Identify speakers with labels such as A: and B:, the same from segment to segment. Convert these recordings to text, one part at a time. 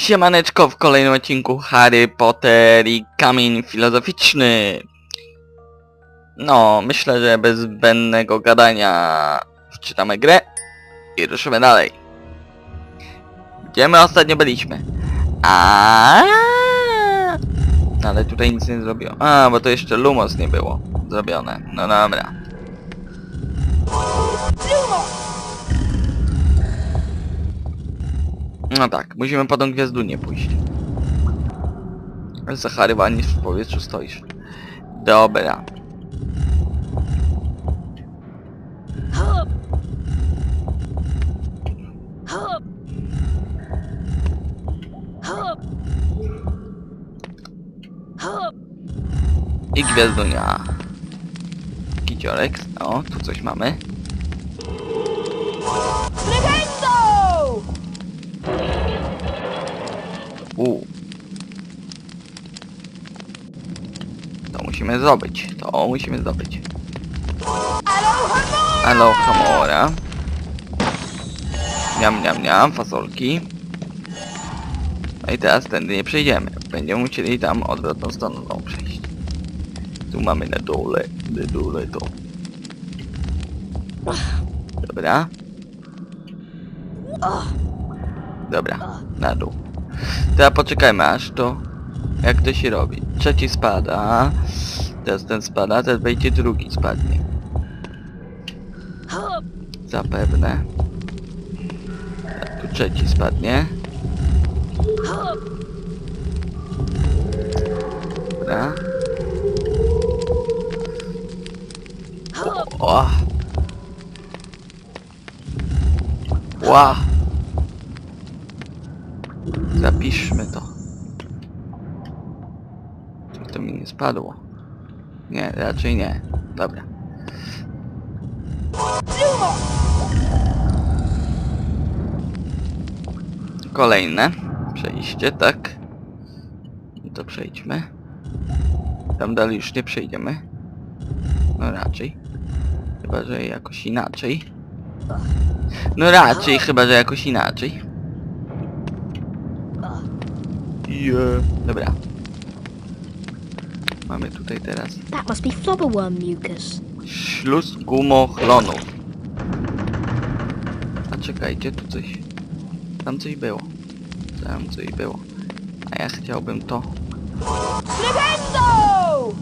A: Siemaneczko w kolejnym odcinku Harry Potter i Kamień Filozoficzny. No, myślę, że bez zbędnego gadania wczytamy grę i ruszymy dalej. Gdzie my ostatnio byliśmy? A, Ale tutaj nic nie zrobiło. A, bo to jeszcze Lumos nie było zrobione. No dobra. No tak, musimy po tą gwiazdu nie pójść. Zacharywanisz w powietrzu stoisz. Dobra. I gwiazdunia. Kiciorek. O, tu coś mamy. U. To musimy zdobyć. To musimy zdobyć.
B: Alohomora!
A: Niam, niam, niam, fasolki. No i teraz tędy nie przejdziemy. Będziemy musieli tam odwrotną stroną przejść. Tu mamy na dole, na dole to. Dobra. Dobra, na dół. Teraz poczekajmy aż to... Jak to się robi? Trzeci spada. Teraz ten spada, teraz wejdzie drugi spadnie. Zapewne. Tu trzeci spadnie. Dobra. O. Ła. Zapiszmy to. Czy to mi nie spadło? Nie, raczej nie. Dobra. Kolejne przejście, tak? No to przejdźmy. Tam dalej już nie przejdziemy. No raczej. Chyba, że jakoś inaczej. No raczej, chyba, że jakoś inaczej. Yeah. Dobra. Mamy tutaj teraz
C: That must be flobberworm mucus.
A: śluz gumochlonów. A czekajcie, tu coś... Tam coś było. Tam coś było. A ja chciałbym to...
B: Legendo!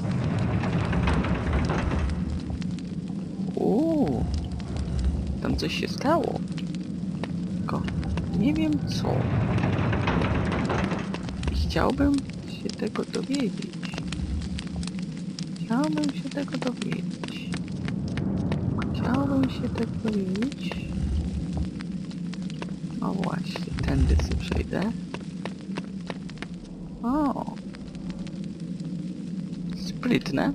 A: Uuu. Tam coś się stało. Tylko nie wiem co. Chciałbym się tego dowiedzieć. Chciałbym się tego dowiedzieć. Chciałbym się tego dowiedzieć. O właśnie, tędy sobie przejdę. O. Sprytne.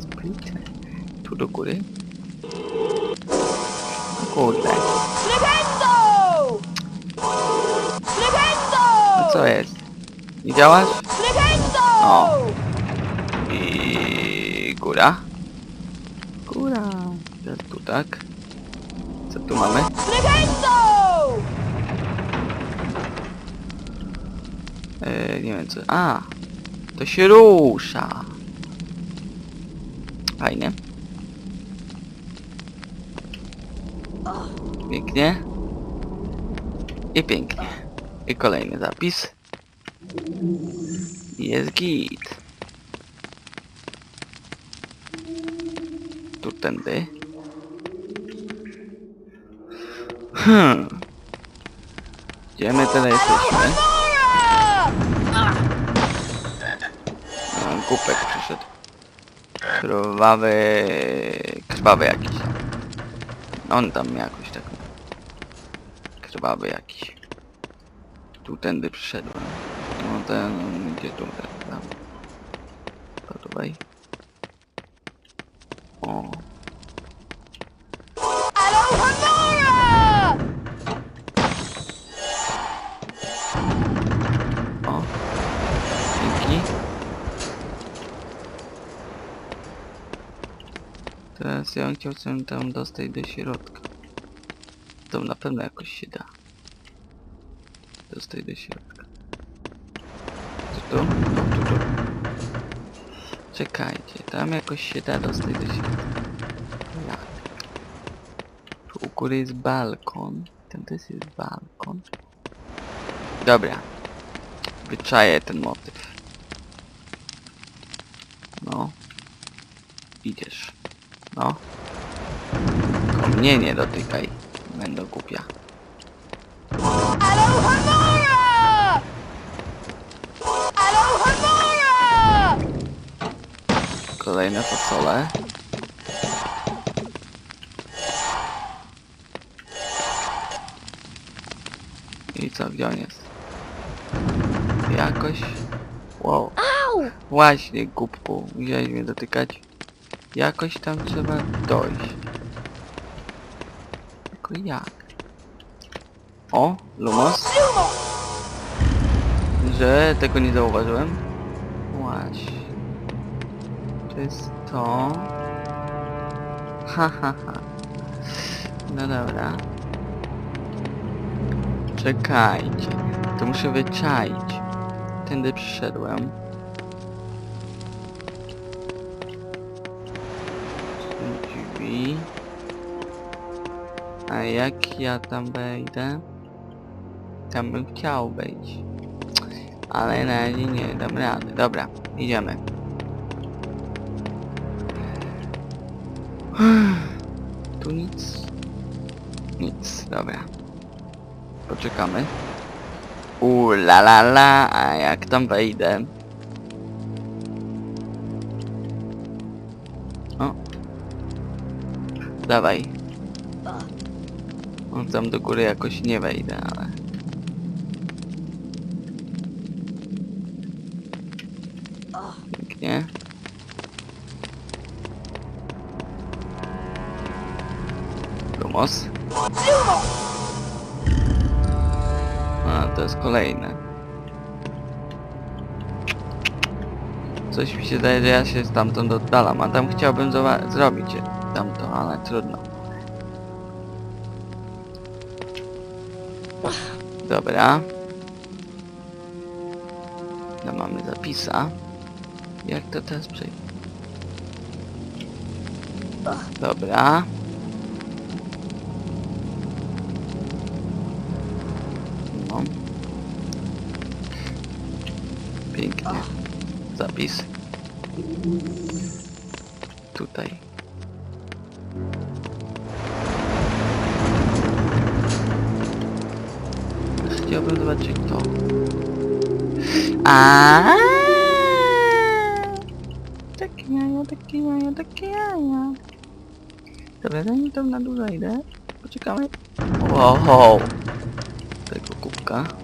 A: Sprytne. Tu do góry. Kurde.
B: Legendo!
A: No co jest?
B: Legendo!
A: O. I góra. Góra. Tu tak. Co tu mamy? E, nie wiem co. A! To się rusza. Fajnie. Pięknie. I pięknie. I kolejny zapis. Jest git. Tu tędy. Hmm. Gdzie my teraz jesteśmy? No, Głupek przyszedł. Krwawy... Krwawy jakiś. On tam jakoś tak... Krwawy jakiś. Tu tędy przyszedłem. No ten... Gdzie tu ten? Tam. To tutaj. O.
B: Alohomora!
A: O. Dzięki. Teraz ja bym chciał się tam dostać do środka. To na pewno jakoś się da. dostać do środka. Tu, tu, tu, tu. Czekajcie, tam jakoś się da dostać do. Jak? Tu u góry jest balkon. Tam też jest balkon. Dobra. Wyczaję ten motyw. No. Idziesz. No. Tylko mnie nie dotykaj. Będę głupia.
B: Alohomora!
A: Kolejne fasole. I co, gdzie on jest? Jakoś... Wow.
C: Ow!
A: Właśnie, głupku. Musiałeś mnie dotykać. Jakoś tam trzeba dojść. Tylko jak? O, Lumos. Że tego nie zauważyłem. Właśnie. To jest to. Ha ha ha. No dobra. Czekajcie. To muszę wyczaić. Tędy przyszedłem. Drzwi. A jak ja tam wejdę? Tam bym chciał wejść. Ale na razie nie dam rady. Dobra, idziemy. Tu nic. Nic, dobra. Poczekamy. U la la la, a jak tam wejdę? O. Dawaj. O, tam do góry jakoś nie wejdę, ale... Pięknie. Lumos. A, to jest kolejne. Coś mi się daje, że ja się stamtąd oddalam, a tam chciałbym zrobić tamto, ale trudno. Dobra. No mamy zapisa. Jak to teraz przejść? Dobra. Pięknie. Zapis. Tutaj. Chciałbym zobaczyć to. A. Takie jaja, takie jaja, takie jaja. Dobra, zanim tam na dół zajdę, poczekamy. Wow. Tego kubka.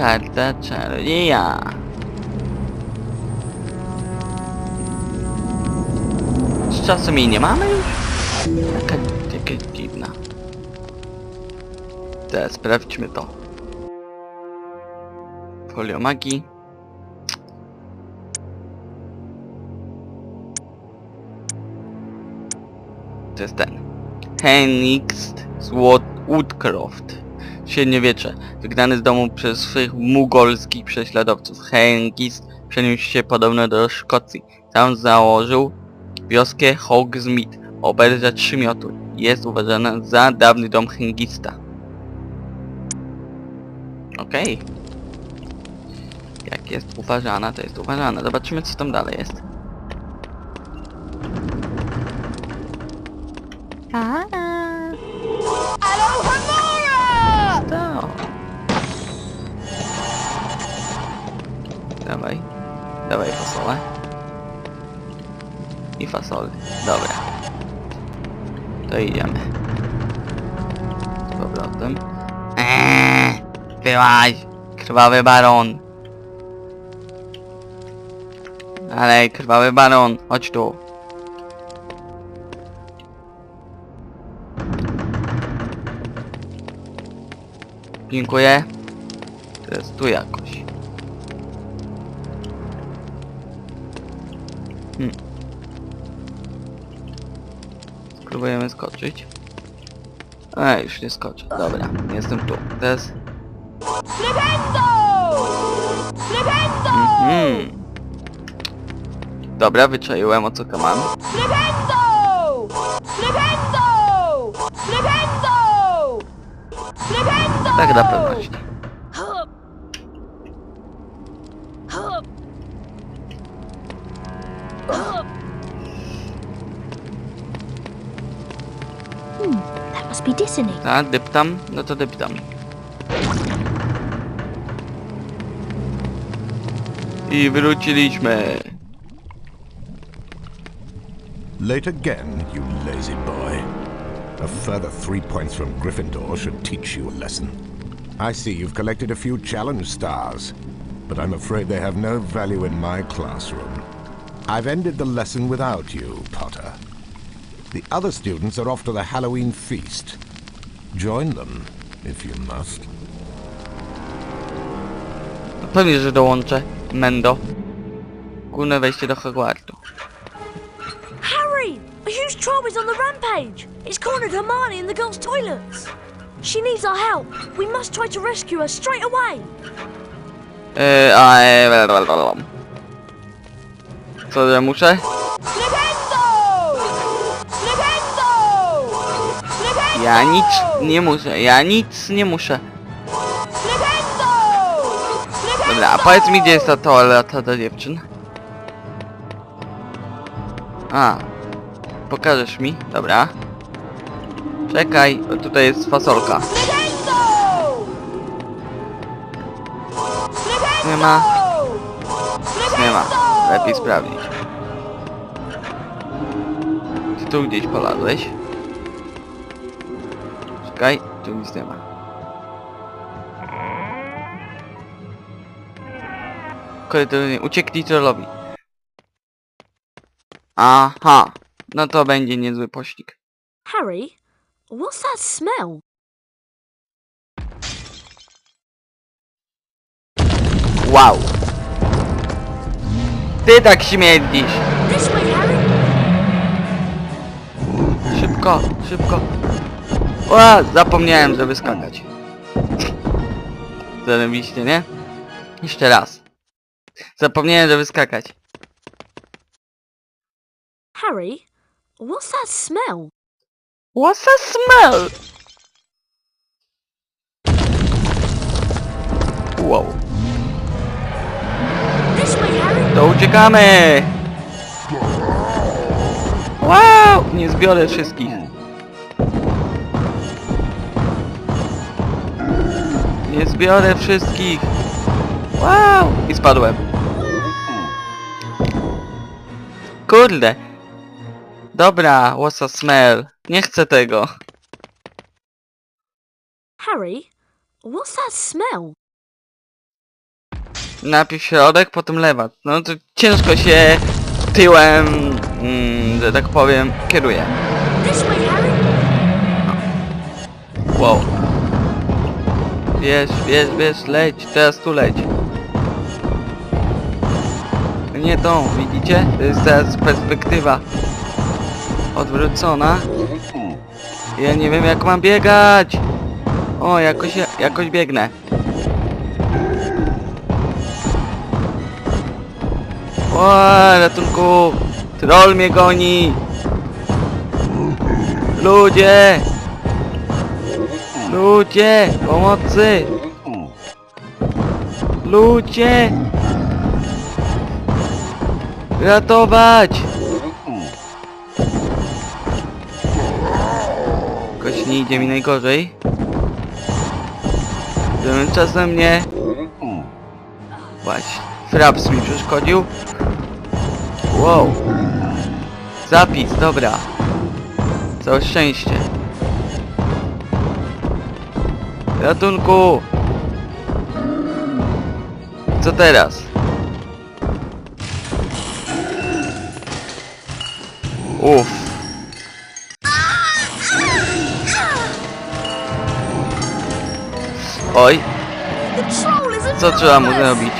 A: Karta czarodzieja. Z czasem jej nie mamy już? Jaka, jaka dziwna. Teraz sprawdźmy to. Folio magii. To jest ten. Wood- Woodcroft. Średniowiecze. Wygnany z domu przez swych mugolskich prześladowców. Hengist przeniósł się podobno do Szkocji. Tam założył wioskę Hogsmeade. Oberża trzymiotu. Jest uważana za dawny dom Hengista. Okej. Jak jest uważana, to jest uważana. Zobaczymy co tam dalej jest.
B: Alohomora!
A: Dawaj fasolę. I fasolę. Dobra. To idziemy. Z powrotem. Eee, byłaś! Krwawy baron! Ale krwawy baron, chodź tu. Dziękuję. Teraz tu jakoś. Skoczyć. Ej, już nie skoczę. Dobra, jestem tu. Teraz...
B: Flipendo! Flipendo!
A: Hmm. Dobra, wyczaiłem o co mam.
B: Flipendo! Flipendo! Flipendo! Flipendo!
A: Tak na pewności.
C: That must be Dissony.
A: Tak, deptam? No to deptam. I wróciliśmy.
D: Late again, you lazy boy. A further three points from Gryffindor should teach you a lesson. I see you've collected a few challenge stars, but I'm afraid they have no value in my classroom. I've ended the lesson without you, Potter. The other students are off to the Halloween feast. Join them, if you must.
A: No pewnie, że dołączę. Mendo. Główne wejście do Hogwartu.
E: Harry! A huge troll is on the rampage! It's cornered Hermione in the girls' toilets! She needs our help. We must try to rescue her straight away!
A: Yy, a, e. Co, że muszę? Ja nic nie muszę, ja nic nie muszę. Dobra, a powiedz mi gdzie jest ta toaleta dla dziewczyn? A. Pokażesz mi? Dobra. Czekaj, bo tutaj jest fasolka. Nie ma, nie ma. Lepiej sprawdzić. Ty tu gdzieś polazłeś? Czekaj, tu nic nie ma. Uciekli trollowi. Aha, no to będzie niezły pościg.
E: Harry, what's that smell?
A: Wow. Ty tak śmierdzisz.
E: This way, Harry!
A: Szybko, szybko. O, zapomniałem, żeby skakać. Zarobiście, nie? Jeszcze raz. Zapomniałem, żeby skakać.
E: Harry, what's that smell?
A: What's the smell? Wow.
E: This way, Harry!
A: To uciekamy! Wow! Nie zbiorę wszystkich. Nie zbiorę wszystkich. Wow! I spadłem. Kurde. Dobra, what's a smell? Nie chcę tego.
E: Harry, what's that smell?
A: Najpierw środek, potem lewa. No to ciężko się tyłem, mm, że tak powiem, kieruje.
E: This way, Harry!
A: Wow. Wiesz, wiesz, wiesz, leć, teraz tu leć. Nie tą, widzicie? To jest teraz perspektywa odwrócona. Ja nie wiem jak mam biegać. O, jakoś, jakoś biegnę. O, ratunku! Troll mnie goni! Ludzie! Ludzie! Pomocy! Ludzie! Ratować! Jakoś nie idzie mi najgorzej. Żebym czasem nie... Właśnie. Fraps mi przeszkodził. Wow. Zapis, dobra. Całe szczęście. Ratunku! Co teraz? Uff. Oj, co trzeba mu zrobić?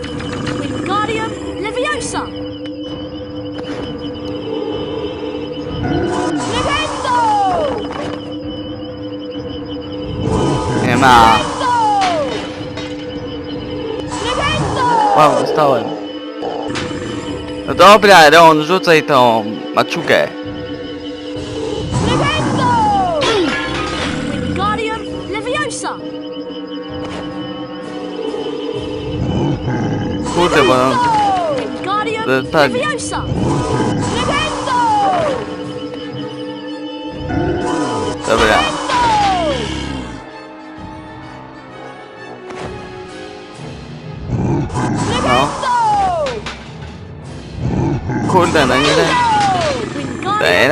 A: ma. Wow, dostałem. No dobra, Ron, rzucaj tą maczugę. Kurde, bo jest tak.
B: Dale.
A: Dale,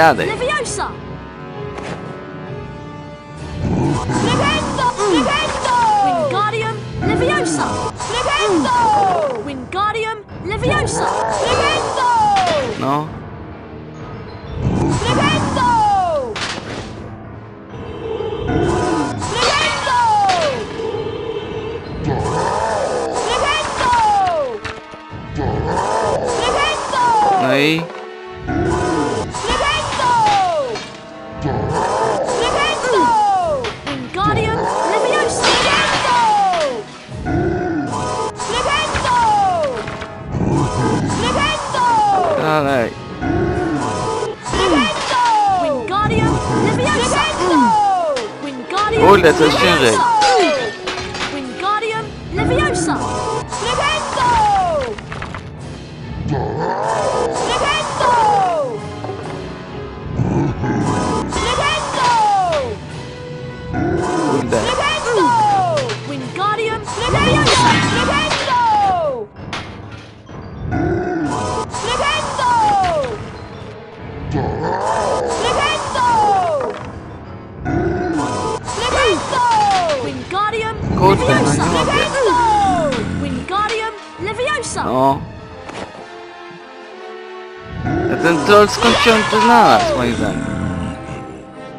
A: No. Dalej. Kurde, to jest ciężej. No. A ten troll skąd się on tu znalazł, moim zdaniem?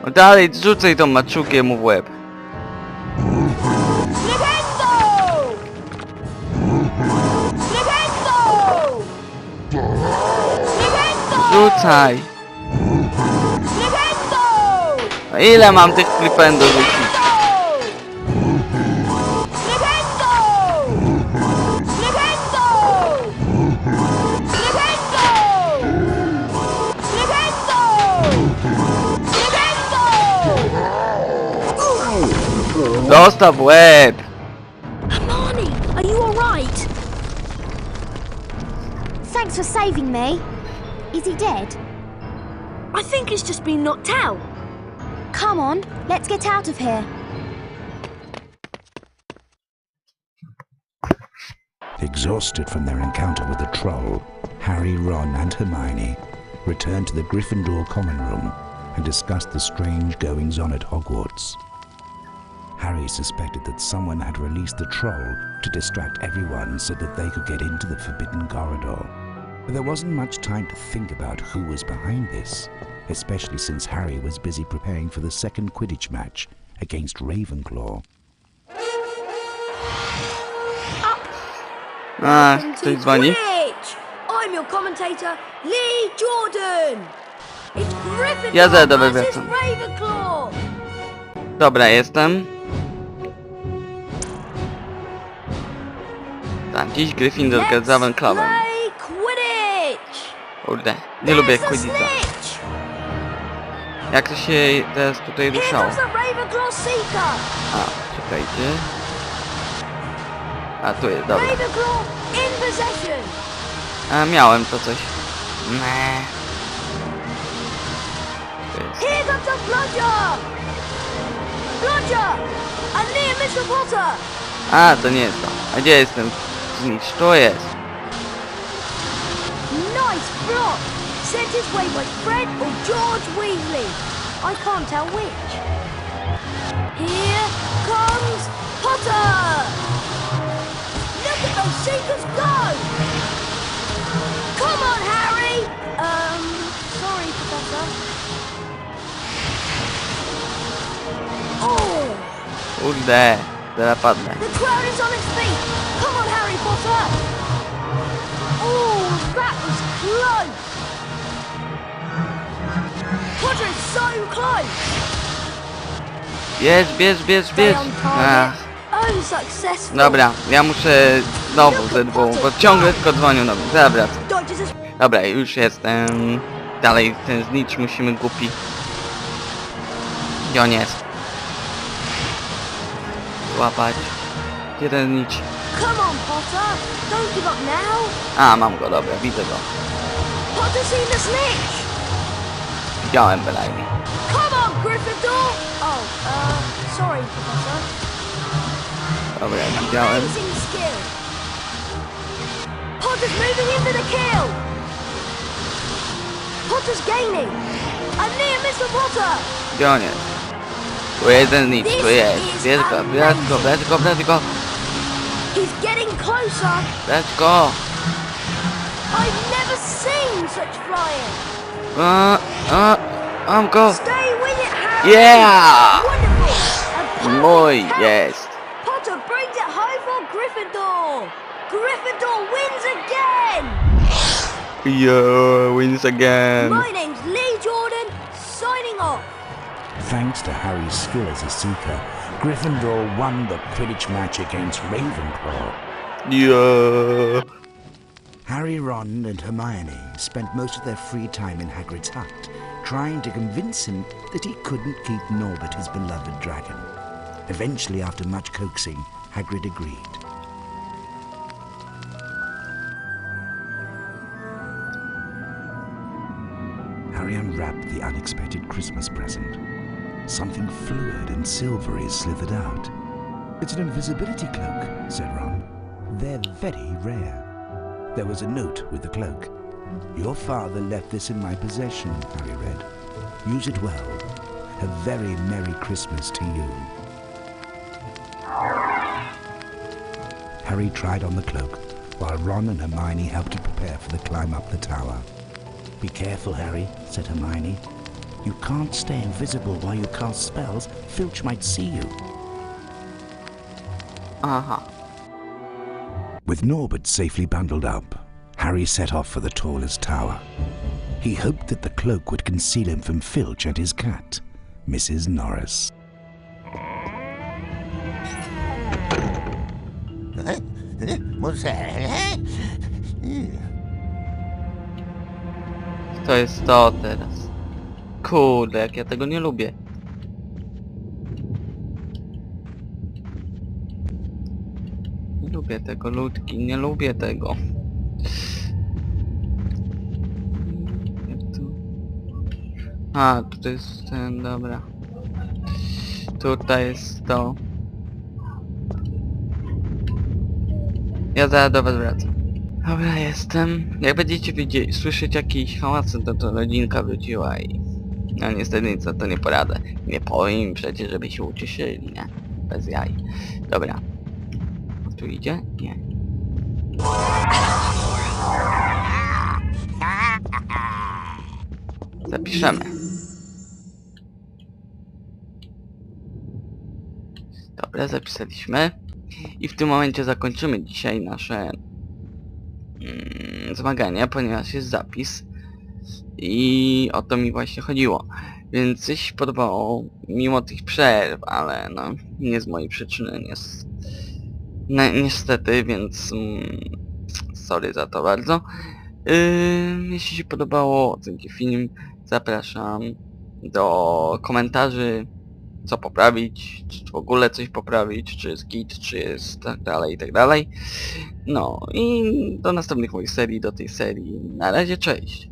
A: No dalej, rzucaj tą maczugę mu w łeb. Rzucaj! Ile mam tych flipendo rzucić?
B: Flipendo!
A: Dostaw w łeb!
C: Hermione, are you alright? Thanks for saving me. Is he dead?
E: I think he's just been knocked out.
C: Come on, let's get out of here.
F: Exhausted from their encounter with the troll, Harry, Ron, and Hermione returned to the Gryffindor common room and discussed the strange goings on at Hogwarts. Harry suspected that someone had released the troll to distract everyone so that they could get into the Forbidden Corridor. But there wasn't much time to think about who was behind this, especially since Harry was busy preparing for the second Quidditch match against Ravenclaw.
A: A, ktoś dzwoni?
E: Quidditch! I'm your commentator, Lee Jordan. It's Gryffindor
A: Ja zaraz
E: versus. Ravenclaw.
A: Dobra, jestem. Tak, dziś Gryffindor gra z Ravenclawem.
E: play Quidditch.
A: Kurde, nie lubię Quidditcha. Jak to się teraz tutaj ruszało? A, czekajcie. A, tu jest, dobra. A, miałem to coś. To jest.
E: Here comes the Bludger. Bludger. And Mr. Potter.
A: A, to nie jest to. A gdzie jest ten znicz? To jest.
E: Nice block. Sent his way by Fred or George Weasley. I can't tell which. Here comes Potter! Look at those seekers go! Is so close!
A: Bierz, bierz, bierz, bierz. Ach.
E: Unsuccessful.
A: dobra, ja muszę znowu ze dwóch, bo ciągle tylko dzwonią do mnie. Zaraz Dobra, już jestem. Dalej ten znicz musimy głupi. Gdzie on jest? Złapać. Ten znicz?
E: Come on, Potter! Don't give up now!
A: A, mam go, dobra, widzę go.
E: Potter seen the snitch!
A: Widziałem bynajmniej.
E: Come on, Gryffindor! Oh, uh, sorry, Professor.
A: Dobra, widziałem.
E: Amazing skill! Potter's moving into the kill! Potter's gaining! I'm near Mr. Potter!
A: Gdzie on jest? Ten znicz, tu jest. Bierz go, bierz go, bierz go, bierz go,
E: He's getting closer!
A: bierz go.
E: I've never seen such flying!
A: A, a, mam go.
E: Stay with it, Harry!
A: Yeah!
E: Wonderful! A perfect
A: Mój jest.
E: Potter brings it home for Gryffindor! Gryffindor wins again!
A: Yo, wins again.
E: My name's Lee Jordan, signing off!
F: Thanks to Harry's skill as a seeker, Gryffindor won the Quidditch match against Ravenclaw.
A: Yeah.
F: Harry, Ron, and Hermione spent most of their free time in Hagrid's hut, trying to convince him that he couldn't keep Norbert, his beloved dragon. Eventually, after much coaxing, Hagrid agreed. Harry unwrapped the unexpected Christmas present. Something fluid and silvery slithered out. It's an invisibility cloak, said Ron. They're very rare. There was a note with the cloak. Your father left this in my possession, Harry read. Use it well. A very Merry Christmas to you. Harry tried on the cloak, while Ron and Hermione helped to prepare for the climb up the tower. Be careful, Harry, said Hermione. You can't stay invisible while you cast spells. Filch might see you.
A: Aha.
F: With Norbert safely bundled up, Harry set off for the tallest tower. He hoped that the cloak would conceal him from Filch and his cat, Mrs. Norris.
A: To jest to teraz. Kurde, jak ja tego nie lubię. Nie lubię tego, ludki, nie lubię tego. A, tutaj jest ten, dobra. Tutaj jest to. Ja zaraz do was wracam. Dobra, jestem. Jak będziecie widzieć, słyszeć jakieś hałasy, to to rodzinka wróciła i... No niestety nic na to nie poradzę. Nie powiem przecież, żeby się ucieszyli, nie? Bez jaj. Dobra. Tu idzie? Nie. Zapiszemy. Dobra, zapisaliśmy. I w tym momencie zakończymy dzisiaj nasze mm, ponieważ jest zapis. I o to mi właśnie chodziło. Więc coś się podobało, mimo tych przerw, ale no, nie z mojej przyczyny, nie z... No, niestety, więc mm, sorry za to bardzo. Yy, jeśli się podobało, ocencie film, zapraszam do komentarzy, co poprawić, czy w ogóle coś poprawić, czy jest git, czy jest tak dalej, i tak dalej. No i do następnych moich serii, do tej serii. Na razie, cześć!